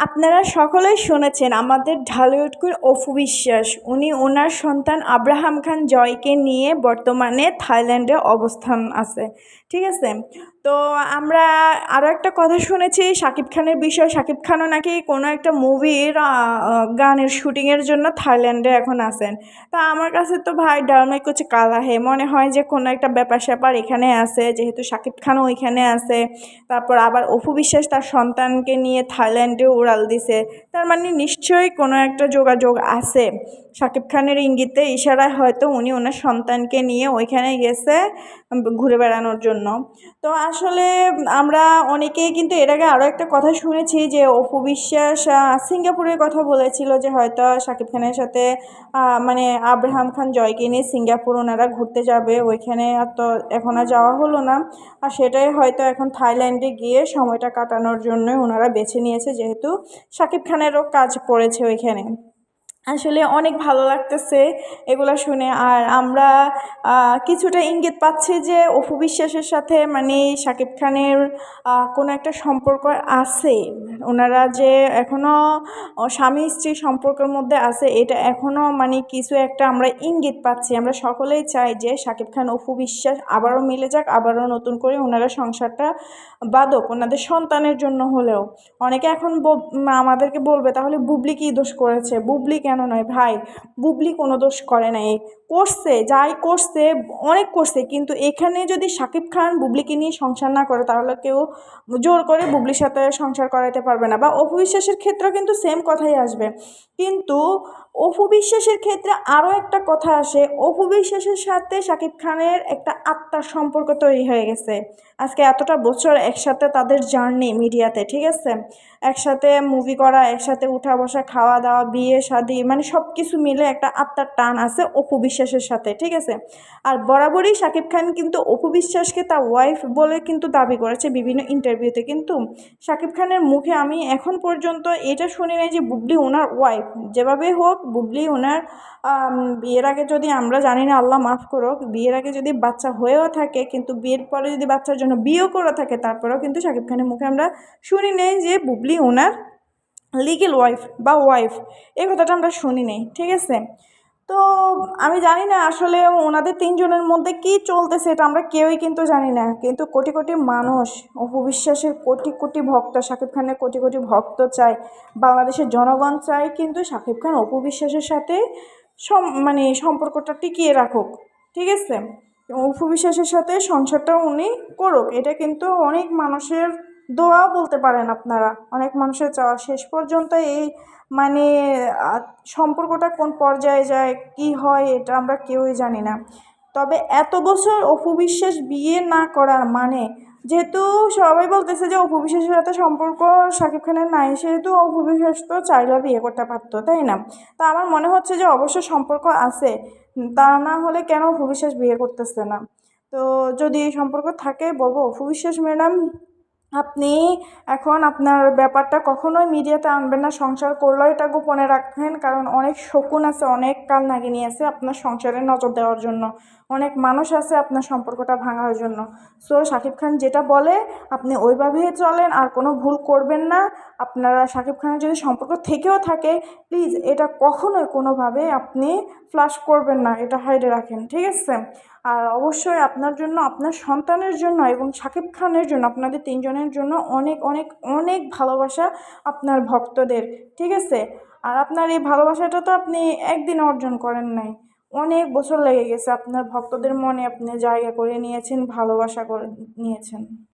আপনারা সকলেই শুনেছেন আমাদের ঢালিউড অপু বিশ্বাস। উনি ওনার সন্তান আব্রাহাম খান জয়কে নিয়ে বর্তমানে থাইল্যান্ডে অবস্থান আছে। ঠিক আছে? তো আমরা আরও একটা কথা শুনেছি, শাকিব খানের বিষয়। শাকিব খানও নাকি কোনো একটা মুভির গানের শুটিংয়ের জন্য থাইল্যান্ডে এখন আছেন। তা আমার কাছে তো ভাই ডালমাই কুচ কালা হে মনে হয় যে কোনো একটা ব্যাপার স্যাপার এখানে আছে, যেহেতু শাকিব খানও ওইখানে আছে। তারপর আবার অপু বিশ্বাস তার সন্তানকে নিয়ে থাইল্যান্ডে উড়াল দিছে। তার মানে নিশ্চয়ই কোনো একটা যোগাযোগ আছে। শাকিব খানের ইঙ্গিতে ইশারায় হয়তো উনি ওনার সন্তানকে নিয়ে ওইখানে গেছে ঘুরে বেড়ানোর জন্য। তো আসলে, আমরা অনেকেই কিন্তু এর আগে আরও একটা কথা শুনেছি যে অপু বিশ্বাস সিঙ্গাপুরের কথা বলেছিল যে হয়তো শাকিব খানের সাথে মানে আব্রাহাম খান জয়কে নিয়ে সিঙ্গাপুর ওনারা ঘুরতে যাবে, ওইখানে আর তো এখন আর যাওয়া হলো না। আর সেটাই হয়তো এখন থাইল্যান্ডে গিয়ে সময়টা কাটানোর জন্যই ওনারা বেছে নিয়েছে, যেহেতু শাকিব খানেরও কাজ পড়েছে ওইখানে। আসলে অনেক ভালো লাগতেছে এগুলো শুনে। আর আমরা কিছুটা ইঙ্গিত পাচ্ছি যে অপু বিশ্বাসের সাথে মানে শাকিব খানের কোনো একটা সম্পর্ক আছে। ওনারা যে এখনও স্বামী স্ত্রী সম্পর্কের মধ্যে আছে, এটা এখনও মানে কিছু একটা আমরা ইঙ্গিত পাচ্ছি। আমরা সকলেই চাই যে শাকিব খান, অপু বিশ্বাস আবারও মিলে যাক, আবারও নতুন করে ওনারা সংসারটা বাদক ওনাদের সন্তানের জন্য হলেও। অনেকে এখন আমাদেরকে বলবে, তাহলে বুবলি কী দোষ করেছে? বুবলি কেন নয়? ভাই, বুবলি কোনো দোষ করে নাই। করছে, যাই করছে, অনেক করছে, কিন্তু এখানে যদি সাকিব খান বুবলিকে নিয়ে সংসার না করে, তাহলে কেউ জোর করে বুবলির সাথে সংসার করাতে পারবে না। বা অপবিশ্বাসের ক্ষেত্রেও কিন্তু সেম কথাই আসবে। কিন্তু অপু বিশ্বাসের ক্ষেত্রে আরও একটা কথা আসে। অপু বিশ্বাসের সাথে শাকিব খানের একটা আত্মার সম্পর্ক তৈরি হয়ে গেছে। আজকে এতটা বছর একসাথে তাদের জার্নি মিডিয়াতে, ঠিক আছে? একসাথে মুভি করা, একসাথে উঠা বসা, খাওয়া দাওয়া, বিয়ে, শাদি মানে সব কিছু মিলে একটা আত্মার টান আছে অপু বিশ্বাসের সাথে, ঠিক আছে? আর বরাবরই শাকিব খান কিন্তু অপু বিশ্বাসকে তার ওয়াইফ বলে কিন্তু দাবি করেছে বিভিন্ন ইন্টারভিউতে কিন্তু শাকিব খানের মুখে আমি এখন পর্যন্ত এটা শুনি নাই যে বুবলি ওনার ওয়াইফ যেভাবে হোক বুবলি ওনার বিয়ের আগে যদি আমরা জানি না, আল্লাহ মাফ করুক, বিয়ের আগে যদি বাচ্চা হয়েও থাকে, কিন্তু বিয়ের পরে যদি বাচ্চার জন্য বিয়েও করে থাকে, তারপরেও কিন্তু শাকিব খানের মুখে আমরা শুনি নেই যে বুবলি ওনার লিগেল ওয়াইফ বা ওয়াইফ এই কথাটা আমরা শুনি নেই, ঠিক আছে? তো আমি জানি না আসলে ওনাদের তিনজনের মধ্যে কী চলতেছে এটা আমরা কেউই কিন্তু জানি না। কিন্তু কোটি কোটি মানুষ, অপবিশ্বাসের কোটি কোটি ভক্ত, শাকিব খানের কোটি কোটি ভক্ত চায়, বাংলাদেশের জনগণ চায় কিন্তু শাকিব খান অপবিশ্বাসের সাথে সম মানে সম্পর্কটা টিকিয়ে রাখুক, ঠিক আছে? অপবিশ্বাসের সাথে সংসারটা উনি করুক, এটা কিন্তু অনেক মানুষের দোয়াও বলতে পারেন আপনারা। অনেক মানুষের চাওয়া শেষ পর্যন্ত এই মানে সম্পর্কটা কোন পর্যায়ে যায়, কি হয়, এটা আমরা কেউই জানি না। তবে এত বছর অপু বিশ্বাস বিয়ে না করার মানে যেহেতু সবাই বলতেছে যে অপু বিশ্বাসের সাথে সম্পর্ক শাকিব খানের নাই, সেহেতু অপু বিশ্বাস তো চাইলে বিয়ে করতে পারতো, তাই না? তা আমার মনে হচ্ছে যে অবশ্য সম্পর্ক আছে, তা না হলে কেন অপু বিশ্বাস বিয়ে করতেছে না? তো যদি সম্পর্ক থাকে, বলব অপু বিশ্বাস ম্যাডাম আপনি এখন আপনার ব্যাপারটা কখনোই মিডিয়াতে আনবেন না। সংসার করলেও এটা গোপনে রাখবেন কারণ অনেক শকুন আছে, অনেক কাল নাগিনী আছে আপনার সংসারে নজর দেওয়ার জন্য। অনেক মানুষ আছে আপনার সম্পর্কটা ভাঙার জন্য। সো শাকিব খান যেটা বলে, আপনি ওইভাবেই চলেন, আর কোনো ভুল করবেন না। আপনারা, শাকিব খানের যদি সম্পর্ক থেকেও থাকে প্লিজ এটা কখনোই কোনোভাবে আপনি ফ্লাশ করবেন না, এটা হাইডে রাখেন, ঠিক আছে? আর অবশ্যই আপনার জন্য, আপনার সন্তানের জন্য এবং শাকিব খানের জন্য, আপনাদের তিনজনের জন্য অনেক অনেক অনেক ভালোবাসা আপনার ভক্তদের, ঠিক আছে? আর আপনার এই ভালোবাসাটা তো আপনি একদিন অর্জন করেন নাই। অনেক বছর লেগে গেছে আপনার ভক্তদের মনে আপনি জায়গা করে নিয়েছেন, ভালোবাসা করে নিয়েছেন।